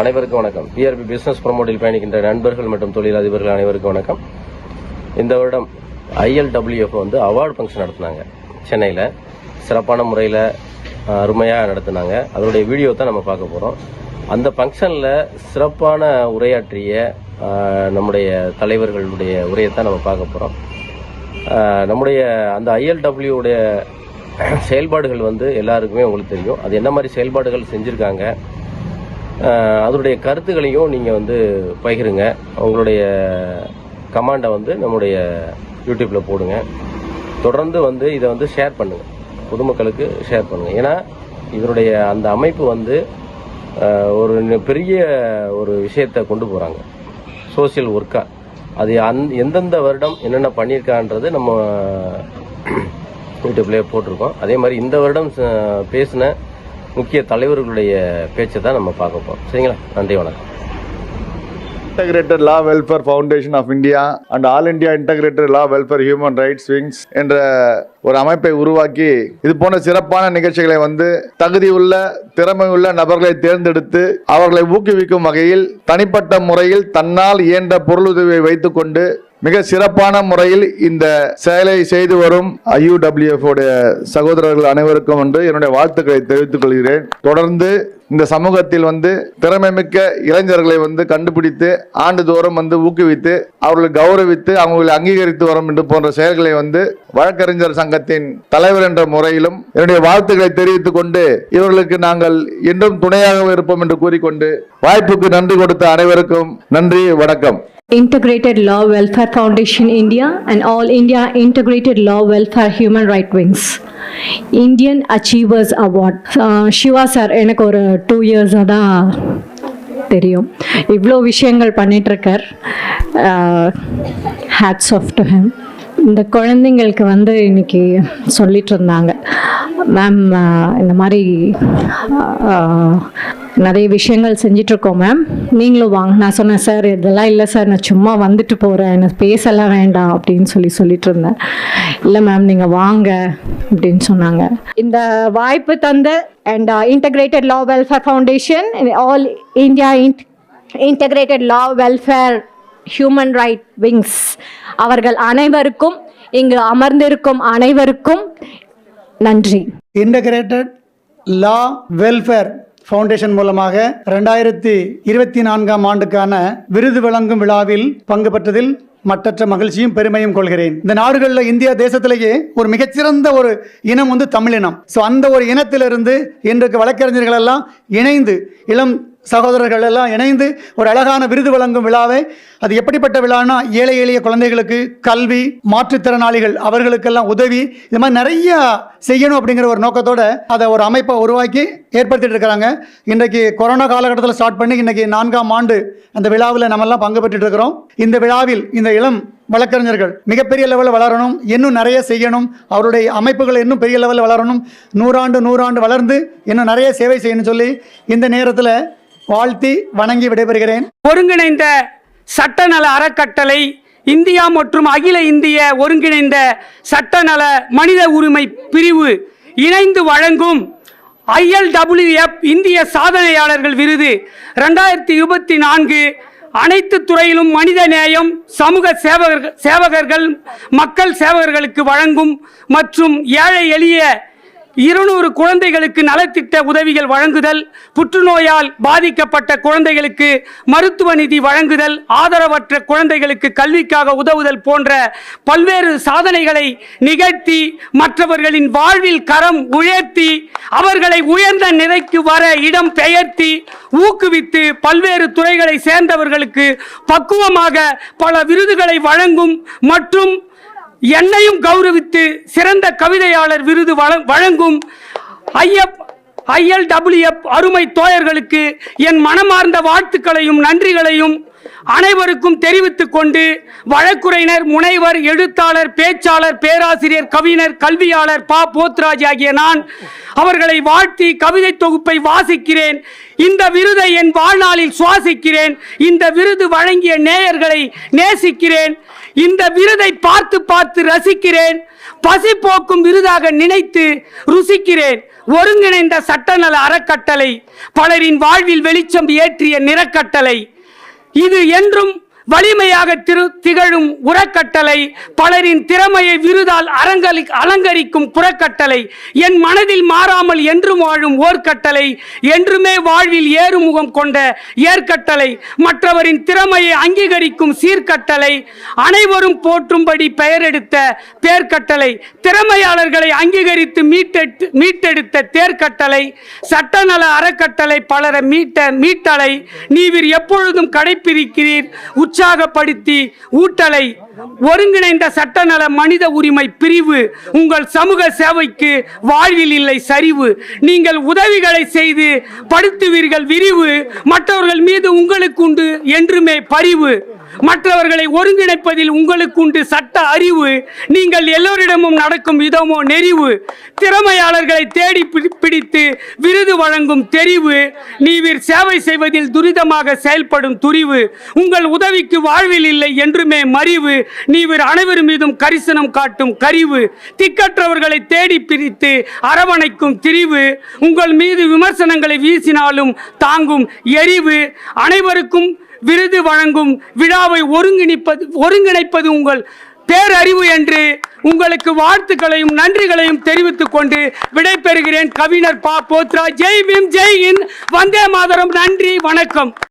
அனைவருக்கும் வணக்கம். PRP business ப்ரமோட்டில் பயணிக்கின்ற நண்பர்கள் மற்றும் தொழிலதிபர்கள் அனைவருக்கும் வணக்கம். இந்த வருடம் ஐஎல்டபிள்யூஎஃப் வந்து அவார்டு ஃபங்க்ஷன் நடத்தினாங்க. சென்னையில் சிறப்பான முறையில் அருமையாக நடத்தினாங்க. அதனுடைய வீடியோ தான் நம்ம பார்க்க போகிறோம் அந்த ஃபங்க்ஷனில் சிறப்பான உரையாற்றிய நம்முடைய தலைவர்களுடைய உரையை தான் நம்ம பார்க்க போகிறோம் நம்முடைய அந்த ஐஎல்டபிள்யூடைய செயல்பாடுகள் வந்து எல்லாருக்குமே உங்களுக்கு தெரியும். அது என்ன மாதிரி செயல்பாடுகள் செஞ்சுருக்காங்க? அதனுடைய கருத்துக்களையும் நீங்கள் வந்து பகிருங்க. உங்களுடைய கமாண்டை வந்து நம்முடைய யூடியூப்பில் போடுங்க. தொடர்ந்து வந்து இதை வந்து ஷேர் பண்ணுங்கள் பொதுமக்களுக்கு ஷேர் பண்ணுங்கள் ஏன்னா இதனுடைய அந்த அமைப்பு வந்து ஒரு பெரிய ஒரு விஷயத்தை கொண்டு போகிறாங்க சோஷியல் ஒர்க்காக அது அந் எந்தெந்த வருடம் என்னென்ன பண்ணியிருக்கான்றது நம்ம யூடியூப்லேயே போட்டிருக்கோம். அதே மாதிரி இந்த வருடம் பேசின முக்கிய தலைவர்களுடைய பேச்சை தான் நம்ம பார்க்க போகிறோம் சரிங்களா? நன்றி வணக்கம். Integrated law welfare foundation of India and all India integrated law welfare human rights wings என்ற ஒரு அமைப்பை உருவாக்கி இது போன்ற சிறப்பான நிகழ்ச்சிகளை வந்து தகுதியுள்ள திறமையுள்ள நபர்களை தேர்ந்தெடுத்து அவர்களை ஊக்குவிக்கும் வகையில் தனிப்பட்ட முறையில் தன்னால் இயன்ற பொருளுதவியை வைத்துக்கொண்டு மிக சிறப்பான முறையில் இந்த செயலை செய்து வரும் ஐயூடபிள்யூஎஃப் உடைய சகோதரர்கள் அனைவருக்கும் வந்து என்னுடைய வாழ்த்துக்களை தெரிவித்துக் கொள்கிறேன். தொடர்ந்து இந்த சமூகத்தில் வந்து திறமைமிக்க இளைஞர்களை வந்து கண்டுபிடித்து ஆண்டுதோறும் வந்து ஊக்குவித்து அவர்களை கௌரவித்து அவங்களை அங்கீகரித்து வரும் என்று போன்ற செயல்களை வந்து வழக்கறிஞர் சங்கத்தின் தலைவர் என்ற முறையிலும் என்னுடைய வாழ்த்துக்களை தெரிவித்துக் கொண்டு இவர்களுக்கு நாங்கள் என்றும் துணையாக இருப்போம் என்று கூறிக்கொண்டு வாய்ப்புக்கு நன்றி கொடுத்த அனைவருக்கும் நன்றி வணக்கம். Integrated Law Welfare Foundation India and All India Integrated Law Welfare Human Rights Wings. Indian achievers award Shiva sir எனக்கு ஒரு டூ இயர்ஸாக தான் தெரியும். இவ்வளோ விஷயங்கள் பண்ணிகிட்ருக்கார் hats uh, off to him இந்த குழந்தைங்களுக்கு வந்து இன்னைக்கு சொல்லிட்டு இருந்தாங்க மேம் uh, இந்த மாதிரி uh, நிறைய விஷயங்கள் செஞ்சிட்ருக்கோம் மேம் நீங்களும் வாங்க. நான் சொன்னேன் சார் இதெல்லாம் இல்லை சார். நான் சும்மா வந்துட்டு போகிறேன் எனக்கு பேசலாம் வேண்டாம் அப்படின்னு சொல்லி சொல்லிட்டு இருந்தேன் இல்லை மேம் நீங்கள் வாங்க அப்படின்னு சொன்னாங்க. இந்த வாய்ப்பு தந்த and integrated law welfare foundation all India integrated law welfare human right wings அவர்கள் அனைவருக்கும் இங்கு அமர்ந்திருக்கும் அனைவருக்கும் நன்றி. இன்டகிரேட்டட் லா வெல்ஃபேர் ஃபவுண்டேஷன் மூலமாக ரெண்டாயிரத்தி இருபத்தி நான்காம் ஆண்டுக்கான விருது வழங்கும் விழாவில் பங்கு பெற்றதில் மற்றற்ற மகிழ்ச்சியும் பெருமையும் கொள்கிறேன். இந்த நாடுகளில் இந்தியா தேசத்திலேயே ஒரு மிகச்சிறந்த ஒரு இனம் வந்து தமிழினம் ஸோ அந்த ஒரு இனத்திலிருந்து இன்றைக்கு வழக்கறிஞர்கள் எல்லாம் இணைந்து இளம் சகோதரர்கள் எல்லாம் இணைந்து ஒரு அழகான விருது வழங்கும் விழாவை அது எப்படிப்பட்ட விழானா ஏழை எளிய குழந்தைகளுக்கு கல்வி மாற்றுத்திறனாளிகள் அவர்களுக்கெல்லாம் உதவி இது மாதிரி நிறைய செய்யணும் அப்படிங்கிற ஒரு நோக்கத்தோட அதை ஒரு அமைப்பை உருவாக்கி ஏற்படுத்திட்டு இருக்கிறாங்க. இன்றைக்கு கொரோனா காலகட்டத்தில் ஸ்டார்ட் பண்ணி இன்றைக்கி நான்காம் ஆண்டு அந்த விழாவில் நம்மெல்லாம் பங்கு பெற்றுட்டு இருக்கிறோம். இந்த விழாவில் இந்த இளம் வழக்கறிஞர்கள் மிகப்பெரிய லெவலில் வளரணும். இன்னும் நிறைய செய்யணும். அவருடைய அமைப்புகள் இன்னும் பெரிய லெவலில் வளரணும். நூறாண்டு நூறாண்டு வளர்ந்து இன்னும் நிறைய சேவை செய்யணும்னு சொல்லி இந்த நேரத்தில் வாழ்த்தி வணங்கி விடைபெறுகிறேன். ஒருங்கிணைந்த சட்டநல அறக்கட்டளை இந்தியா மற்றும் அகில இந்திய ஒருங்கிணைந்த சட்டநல மனித உரிமை பிரிவு இணைந்து வழங்கும் ஐஎல்டபிள்யூஎஃப் இந்திய சாதனையாளர்கள் விருது ரெண்டாயிரத்தி இருபத்தி நான்கு அனைத்து துறையிலும் மனித நேயம் சமூக சேவகர்கள் சேவகர்கள் மக்கள் சேவகர்களுக்கு வழங்கும் மற்றும் ஏழை எளிய இருநூறு குழந்தைகளுக்கு நலத்திட்ட உதவிகள் வழங்குதல் புற்றுநோயால் பாதிக்கப்பட்ட குழந்தைகளுக்கு மருத்துவ நிதி வழங்குதல் ஆதரவற்ற குழந்தைகளுக்கு கல்விக்காக உதவுதல் போன்ற பல்வேறு சாதனைகளை நிகழ்த்தி மற்றவர்களின் வாழ்வில் கரம் உயர்த்தி அவர்களை உயர்ந்த நிலைக்கு வர இடம் பெயர்த்தி ஊக்குவித்து பல்வேறு துறைகளை சேர்ந்தவர்களுக்கு பக்குவமாக பல விருதுகளை வழங்கும் மற்றும் என்னையும் கௌரவித்து சிறந்த கவிதையாளர் விருது வழ- வழங்கும் ஐயப் ஐஎல்டபிள்யூஎஃப் அருமை தோழர்களுக்கு என் மனமார்ந்த வாழ்த்துக்களையும் நன்றிகளையும் அனைவருக்கும் தெரிவித்துக் கொண்டு வழக்குரைஞர் முனைவர் எழுத்தாளர் பேச்சாளர் பேராசிரியர் கவிஞர் கல்வியாளர் பா. போத்ராஜ் ஆகிய நான் அவர்களை வாழ்த்தி கவிதை தொகுப்பை வாசிக்கிறேன். இந்த விருதை என் வாழ்நாளில் சுவாசிக்கிறேன். இந்த விருது வழங்கிய நேயர்களை நேசிக்கிறேன். இந்த விருதை பார்த்து பார்த்து ரசிக்கிறேன். பசி போக்கும் விருதாக நினைத்து ருசிக்கிறேன். ஒருங்கிணைந்த சட்டநல அறக்கட்டளை பலரின் வாழ்வில் வெளிச்சம் ஏற்றிய நிறக்கட்டளை இது என்றும் வலிமையாக திரு திகழும் உரக்கட்டளை பலரின் திறமையை விருதால் அரங்கலி அலங்கரிக்கும் புறக்கட்டளை என் மனதில் மாறாமல் என்றும் வாழும் ஓர்கட்டளை என்றுமே வாழ்வில் ஏறுமுகம் கொண்ட ஏற்கட்டளை மற்றவரின் திறமையை அங்கீகரிக்கும் சீர்கட்டளை அனைவரும் போற்றும்படி பெயரெடுத்த பேர்கட்டளை திறமையாளர்களை அங்கீகரித்து மீட்டெடுத்து மீட்டெடுத்த தேர்கட்டளை சட்டநல அறக்கட்டளை பலரை மீட்ட மீட்டலை நீவிர் எப்பொழுதும் கடைப்பிடிக்கிறீர். உற்சாகப்படுத்தி ஊட்டலை ஒருங்கிணைந்த சட்டநல மனித உரிமை பிரிவு உங்கள் சமூக சேவைக்கு வாழ்வில் இல்லை சரிவு. நீங்கள் உதவிகளை செய்து படுத்துவீர்கள் விரிவு. மற்றவர்கள் மீது உங்களுக்கு உண்டு என்றுமே பரிவு. மற்றவர்களை ஒருங்கிணைப்பதில் உங்களுக்கு உண்டு சட்ட அறிவு நீங்கள் எல்லோரிடமும் நடக்கும் விதமோ நெறிவு திறமையாளர்களை தேடி பிடித்து விருது வழங்கும் தெரிவு நீவிர் சேவை செய்வதில் துரிதமாக செயல்படும் துரிவு உங்கள் உதவிக்கு வாழ்வில் இல்லை என்றுமே மறிவு நீவிர் அனைவர் மீதும் கரிசனம் காட்டும் கரிவு திக்கற்றவர்களை தேடி பிரித்து அரவணைக்கும் திரிவு உங்கள் மீது விமர்சனங்களை வீசினாலும் தாங்கும் எரிவு அனைவருக்கும் விருது வழங்கும் விழாவை ஒருங்கிணைப்பது ஒருங்கிணைப்பது உங்கள் பேரறிவு என்று உங்களுக்கு வாழ்த்துக்களையும் நன்றிகளையும் தெரிவித்துக் கொண்டு விடைபெறுகிறேன் கவிஞர் பா. போத்ரா. ஜெய் பீம். ஜெய் இன் வந்தே மாதரம். நன்றி. வணக்கம்.